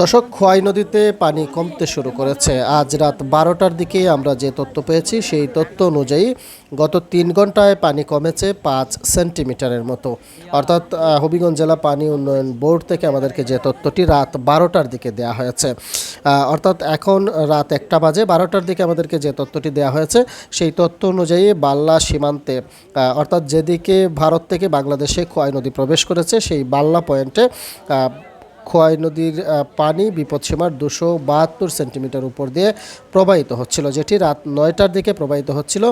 দর্শক, খোয়াই নদীতে পানি কমতে শুরু করেছে। আজ রাত বারোটার দিকে আমরা যে তথ্য পেয়েছি, সেই তথ্য অনুযায়ী গত তিন ঘন্টায় পানি কমেছে পাঁচ সেন্টিমিটারের মতো। অর্থাৎ হবিগঞ্জ জেলা পানি উন্নয়ন বোর্ড থেকে আমাদেরকে যে তথ্যটি রাত বারোটার দিকে দেওয়া হয়েছে অর্থাৎ এখন রাত একটা বাজে, বারোটার দিকে আমাদেরকে যে তথ্যটি দেওয়া হয়েছে, সেই তথ্য অনুযায়ী বাল্লা সীমান্তে অর্থাৎ যেদিকে ভারত থেকে বাংলাদেশে খোয়াই নদী প্রবেশ করেছে, সেই বাল্লা পয়েন্টে খোয়াই নদীর পানি বিপদসীমার দুশো বাহাত্তর সেন্টিমিটার উপর দিয়ে প্রবাহিত হচ্ছিল। যেটি রাত নয়টার দিকে প্রবাহিত হচ্ছিল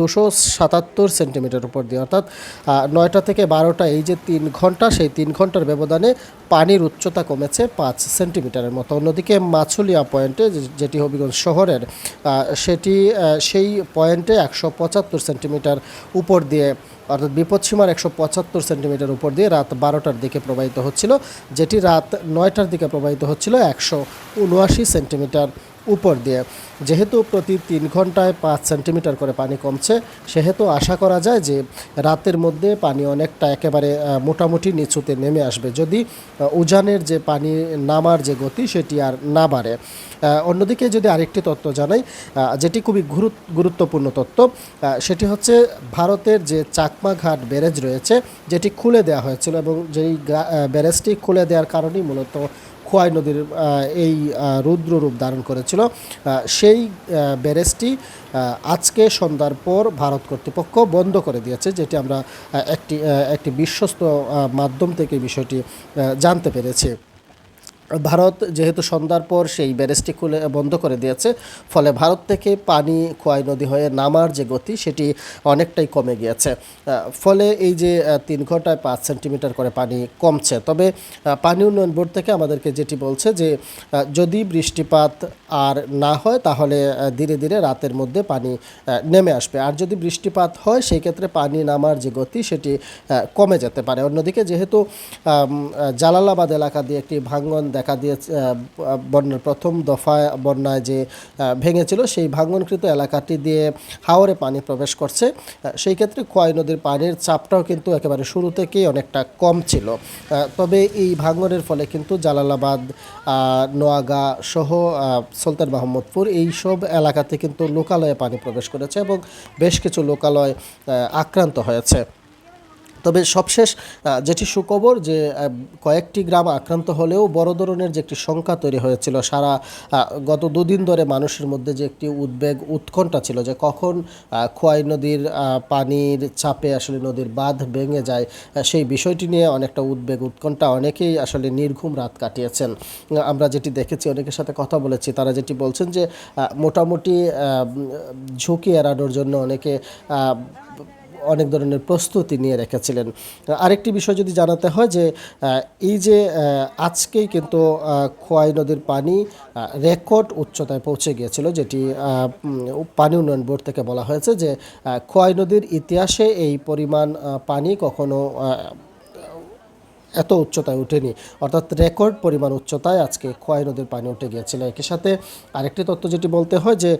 দুশো সাতাত্তর সেন্টিমিটার উপর দিয়ে। অর্থাৎ নয়টা থেকে বারোটা, এই যে তিন ঘণ্টা, সেই তিন ঘণ্টার ব্যবধানে পানির উচ্চতা কমেছে পাঁচ সেন্টিমিটারের মতো। অন্যদিকে মাছুলিয়া পয়েন্টে যেটি হবিগঞ্জ শহরের সেটি সেই পয়েন্টে একশো পঁচাত্তর সেন্টিমিটার উপর দিয়ে অর্থাৎ বিপদসীমার একশো পঁচাত্তর সেন্টিমিটার উপর দিয়ে রাত বারোটার দিকে প্রবাহিত হচ্ছিল, যেটি রাত নয়টার দিকে প্রবাহিত হচ্ছিল একশো উনআশি সেন্টিমিটার। উপর দিয়ে। যেহেতু প্রতি তিন ঘন্টায় পাঁচ সেন্টিমিটার করে পানি কমছে সেহেতু আশা করা যায় যে রাতের মধ্যে পানি অনেকটা একেবারে মোটামুটি নিচুতে নেমে আসবে। যদি উজানের যে পানি নামার যে গতি সেটি আর না বাড়ে। অন্যদিকে যদি আরেকটি তথ্য জানাই যেটি খুবই গুরুত্বপূর্ণ আহ, সেটি হচ্ছে ভারতের যে চাকমা ঘাট ব্যারেজ রয়েছে যেটি খুলে দেওয়া হয়েছিল এবং যেই ব্যারেজটি খুলে দেওয়ার কারণেই মূলত খোয়াই নদীর এই রুদ্র রূপ ধারণ করেছিল। সেই ব্যারেজটি আজকে সন্ধ্যার পর ভারত কর্তৃপক্ষ বন্ধ করে দিয়েছে, যেটি আমরা একটি একটি বিশ্বস্ত মাধ্যম থেকে বিষয়টি জানতে পেরেছি। ভারত যেহেতু সন্ধ্যার পর সেই ব্যারেজটি খুলে বন্ধ করে দিয়েছে, ফলে ভারত থেকে পানি খোয়াই নদী হয়ে নামার যে গতি, সেটি অনেকটাই কমে গিয়েছে। ফলে এই যে তিন ঘন্টায় পাঁচ সেন্টিমিটার করে পানি কমছে। তবে পানি উন্নয়ন বোর্ড থেকে আমাদেরকে যেটি বলছে যে যদি বৃষ্টিপাত আর না হয়, তাহলে ধীরে ধীরে রাতের মধ্যে পানি নেমে আসবে। আর যদি বৃষ্টিপাত হয়, সেই ক্ষেত্রে পানি নামার যে গতি, সেটি কমে যেতে পারে। অন্যদিকে যেহেতু জালালাবাদ এলাকা দিয়ে একটি ভাঙ্গন দেখা দিয়েছে বন্যার প্রথম দফায় বন্যায় যে ভেঙেছিল সেই ভাঙ্গনকৃত এলাকাটি দিয়ে হাওরে পানি প্রবেশ করছে। সেই ক্ষেত্রে খোয়াই নদীর পানির চাপটাও কিন্তু একেবারে শুরু থেকেই অনেকটা কম ছিল। তবে এই ভাঙ্গনের ফলে কিন্তু জালালাবাদ নোয়াগা সহ সুলতান মাহমুদপুর এই সব এলাকাতে কিন্তু লোকালয়ে পানি প্রবেশ করেছে এবং বেশ কিছু লোকালয় আক্রান্ত হয়েছে। তবে সবশেষ যেটি সুখবর যে কয়েকটি গ্রাম আক্রান্ত হলেও বড় ধরনের যে একটি সংখ্যা তৈরি হয়েছিল, সারা গত দুদিন ধরে মানুষের মধ্যে যে একটি উদ্বেগ, উৎকণ্ঠা ছিল যে কখন খোয়াই নদীর পানির চাপে আসলে নদীর বাঁধ ভেঙে যায় সেই বিষয়টি নিয়ে অনেকটা উদ্বেগ, উৎকণ্ঠা অনেকেই আসলে নির্ঘুম রাত কাটিয়েছেন। আমরা যেটি দেখেছি, অনেকের সাথে কথা বলেছি, তারা যেটি বলছেন যে মোটামুটি ঝুঁকি এড়ানোর জন্য অনেকে অনেক ধরনের প্রস্তুতি নিয়ে রেখেছিলেন। আরেকটি বিষয় যদি জানাতে হয় যে এই যে আজকেই কিন্তু খোয়াই নদীর পানি রেকর্ড উচ্চতায় পৌঁছে গিয়েছিল, যেটি পানি উন্নয়ন বোর্ড থেকে বলা হয়েছে যে খোয়াই নদীর ইতিহাসে এই পরিমাণ পানি কখনো এত উচ্চতায় উঠেনি অর্থাৎ রেকর্ড পরিমাণ উচ্চতায় আজকে খোয়াই নদীর পানি উঠে গিয়েছিল। একই সাথে আরেকটি তথ্য যেটি বলতে হয় যে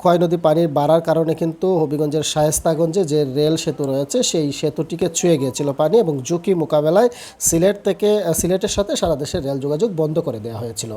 খোয়াই নদী পানির বাড়ার কারণে কিন্তু হবিগঞ্জের শায়েস্তাগঞ্জে যে রেল সেতু রয়েছে, সেই সেতুটিকে ছুঁয়ে গিয়েছিল পানি এবং ঝুঁকি মোকাবেলায় সিলেট থেকে, সিলেটের সাথে সারা দেশের রেল যোগাযোগ বন্ধ করে দেওয়া হয়েছিল।